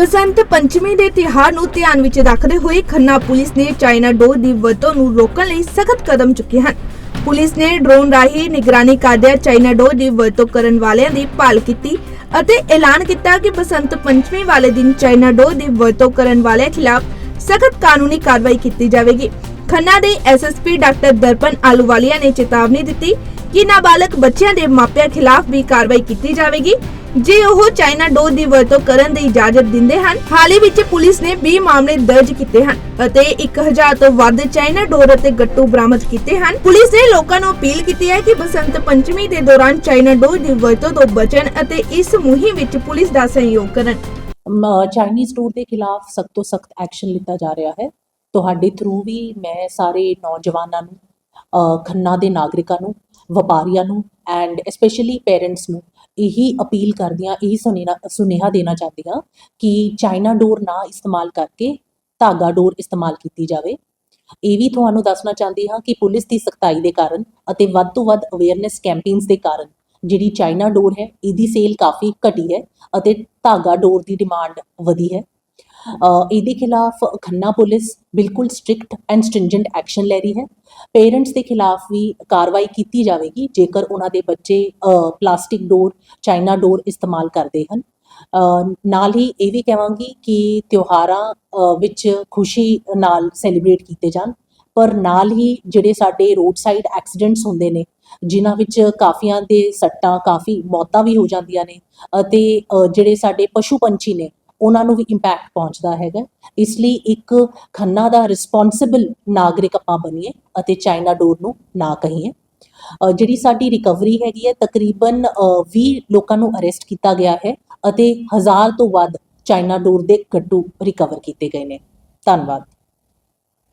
ਬਸੰਤ ਪੰਚਮੀ ਦੇ ਤਿਉਹਾਰ ਨੂੰ ਧਿਆਨ ਵਿੱਚ ਰੱਖਦੇ ਹੋਏ ਖੰਨਾ ਪੁਲਿਸ ਨੇ ਚਾਈਨਾ ਡੋਰ ਦੀ ਵਰਤੋਂ ਨੂੰ ਰੋਕਣ ਲਈ ਸਖਤ ਕਦਮ ਚੁੱਕੇ ਹਨ। ਪੁਲਿਸ ਨੇ ਡਰੋਨ ਰਾਹੀਂ ਨਿਗਰਾਨੀ ਕਰਦਿਆਂ ਚਾਈਨਾ ਡੋਰ ਦੀ ਵਰਤੋਂ ਕਰਨ ਵਾਲਿਆਂ ਦੀ ਭਾਲ ਕੀਤੀ ਅਤੇ ਐਲਾਨ ਕੀਤਾ ਕਿ ਬਸੰਤ ਪੰਚਮੀ ਵਾਲੇ ਦਿਨ ਚਾਈਨਾ ਡੋਰ ਦੀ ਵਰਤੋਂ ਕਰਨ ਵਾਲਿਆਂ ਖਿਲਾਫ ਸਖਤ ਕਾਨੂੰਨੀ ਕਾਰਵਾਈ ਕੀਤੀ ਜਾਵੇਗੀ। ਖੰਨਾ ਦੇ ਐਸਐਸਪੀ ਡਾਕਟਰ ਦਰਪਨ ਆਲੂਵਾਲੀਆ ਨੇ ਚੇਤਾਵਨੀ ਦਿੱਤੀ ਕਿ ਨਾਬਾਲਗ ਬੱਚਿਆਂ ਦੇ ਮਾਪਿਆਂ ਖਿਲਾਫ ਵੀ ਕਾਰਵਾਈ ਕੀਤੀ ਜਾਵੇਗੀ। ਜੇ ਉਹ ਚਾਈਨਾ ਡੋਰ ਦੀ ਵਰਤੋਂ ਕਰਨ ਦੀ ਇਜਾਜ਼ਤ ਦਿੰਦੇ ਹਨ, ਹਾਲ ਵਿੱਚ ਪੁਲਿਸ ਨੇ 20 ਮਾਮਲੇ ਦਰਜ ਕੀਤੇ ਹਨ ਅਤੇ 1000 ਤੋਂ ਵੱਧ ਚਾਈਨਾ ਡੋਰ ਅਤੇ ਗੱਟੂ ਬਰਾਮਦ ਕੀਤੇ ਹਨ। ਪੁਲਿਸ ਨੇ ਲੋਕਾਂ ਨੂੰ ਅਪੀਲ ਕੀਤੀ ਹੈ ਕਿ ਬਸੰਤ ਪੰਚਮੀ ਦੇ ਦੌਰਾਨ ਚਾਈਨਾ ਡੋਰ ਦੀ ਵਰਤੋਂ ਤੋਂ ਬਚਣ ਅਤੇ ਇਸ ਮੁਹਿੰਮ ਵਿੱਚ ਪੁਲਿਸ ਦਾ ਸਹਿਯੋਗ ਕਰਨ। ਮ- ਚਾਈਨੀਜ਼ ਡੋਰ ਦੇ ਖਿਲਾਫ ਸਖਤ ਤੋਂ ਸਖਤ ਐਕਸ਼ਨ ਲਿੱਤਾ ਜਾ ਰਿਹਾ ਹੈ। ਤੁਹਾਡੇ ਥਰੂ ਵੀ ਮੈਂ ਸਾਰੇ ਨੌਜਵਾਨਾਂ ਨੂੰ ਖੰਨਾ ਦੇ ਨਾਗਰਿਕਾਂ ਨੂੰ, ਵਪਾਰੀਆਂ ਨੂੰ ਐਂਡ ਸਪੈਸ਼ਲੀ ਪੇਰੈਂਟਸ ਨੂੰ ਇਹੀ ਅਪੀਲ ਕਰਦੀਆਂ ਇਹੀ ਸੁਨੇਹਾ ਸੁਨੇਹਾ ਦੇਣਾ ਚਾਹਦੀ ਹਾਂ ਕਿ ਚਾਈਨਾ ਡੋਰ ਨਾ ਇਸਤੇਮਾਲ ਕਰਕੇ ਧਾਗਾ ਡੋਰ ਇਸਤੇਮਾਲ ਕੀਤੀ ਜਾਵੇ। ਇਹ ਵੀ ਤੁਹਾਨੂੰ ਦੱਸਣਾ ਚਾਹੁੰਦੀ ਹਾਂ ਕਿ ਪੁਲਿਸ ਦੀ ਸਖਤਾਈ ਦੇ ਕਾਰਨ ਅਤੇ ਵੱਧ ਤੋਂ ਵੱਧ ਅਵੇਅਰਨੈਸ ਕੈਂਪੇਨਸ ਦੇ ਕਾਰਨ ਜਿਹੜੀ ਚਾਈਨਾ ਡੋਰ ਹੈ, ਇਹਦੀ ਸੇਲ ਕਾਫੀ ਘਟੀ ਹੈ ਅਤੇ ਧਾਗਾ ਡੋਰ ਦੀ ਡਿਮਾਂਡ ਵਧੀ ਹੈ। ਇਹਦੇ ਖਿਲਾਫ ਖੰਨਾ ਪੁਲਿਸ ਬਿਲਕੁਲ ਸਟ੍ਰਿਕਟ ਐਂਡ ਸਟ੍ਰਿੰਜੈਂਟ ਐਕਸ਼ਨ ਲੈ ਰਹੀ ਹੈ। ਪੇਰੈਂਟਸ ਦੇ ਖਿਲਾਫ ਵੀ ਕਾਰਵਾਈ ਕੀਤੀ ਜਾਵੇਗੀ, ਜੇਕਰ ਉਹਨਾਂ ਦੇ ਬੱਚੇ ਪਲਾਸਟਿਕ ਡੋਰ, ਚਾਈਨਾ ਡੋਰ ਇਸਤੇਮਾਲ ਕਰਦੇ ਹਨ। ਨਾਲ ਹੀ ਇਹ ਵੀ ਕਹਾਂਗੀ ਕਿ ਤਿਉਹਾਰਾਂ ਵਿੱਚ ਖੁਸ਼ੀ ਨਾਲ ਸੈਲੀਬ੍ਰੇਟ ਕੀਤੇ ਜਾਣ। ਪਰ ਨਾਲ ਹੀ ਜਿਹੜੇ ਸਾਡੇ ਰੋਡ ਸਾਈਡ ਐਕਸੀਡੈਂਟਸ ਹੁੰਦੇ ਨੇ, ਜਿਨ੍ਹਾਂ ਵਿੱਚ ਕਾਫੀਆਂ ਦੇ ਸੱਟਾਂ ਕਾਫੀ ਮੌਤਾਂ ਵੀ ਹੋ ਜਾਂਦੀਆਂ ਨੇ ਅਤੇ ਜਿਹੜੇ ਸਾਡੇ ਪਸ਼ੂ ਪੰਛੀ ਨੇ ਉਹਨਾਂ ਨੂੰ ਵੀ ਇੰਪੈਕਟ ਪਹੁੰਚਦਾ ਹੈਗਾ। ਇਸ ਲਈ ਇੱਕ ਖੰਨਾ ਦਾ ਰਿਸਪੌਂਸਿਬਲ ਨਾਗਰਿਕ ਆਪਾਂ ਬਣੀਏ ਅਤੇ ਚਾਈਨਾ ਡੋਰ ਨੂੰ ਨਾ ਕਹੀਏ। ਜਿਹੜੀ ਸਾਡੀ ਰਿਕਵਰੀ ਹੈਗੀ ਹੈ ਤਕਰੀਬਨ ਅ, 20 ਲੋਕਾਂ ਨੂੰ ਅਰੈਸਟ ਕੀਤਾ ਗਿਆ ਹੈ ਅਤੇ ਹਜ਼ਾਰ ਤੋਂ ਵੱਧ ਚਾਈਨਾ ਡੋਰ ਦੇ ਗੱਟੂ ਰਿਕਵਰ ਕੀਤੇ ਗਏ ਨੇ। ਧੰਨਵਾਦ।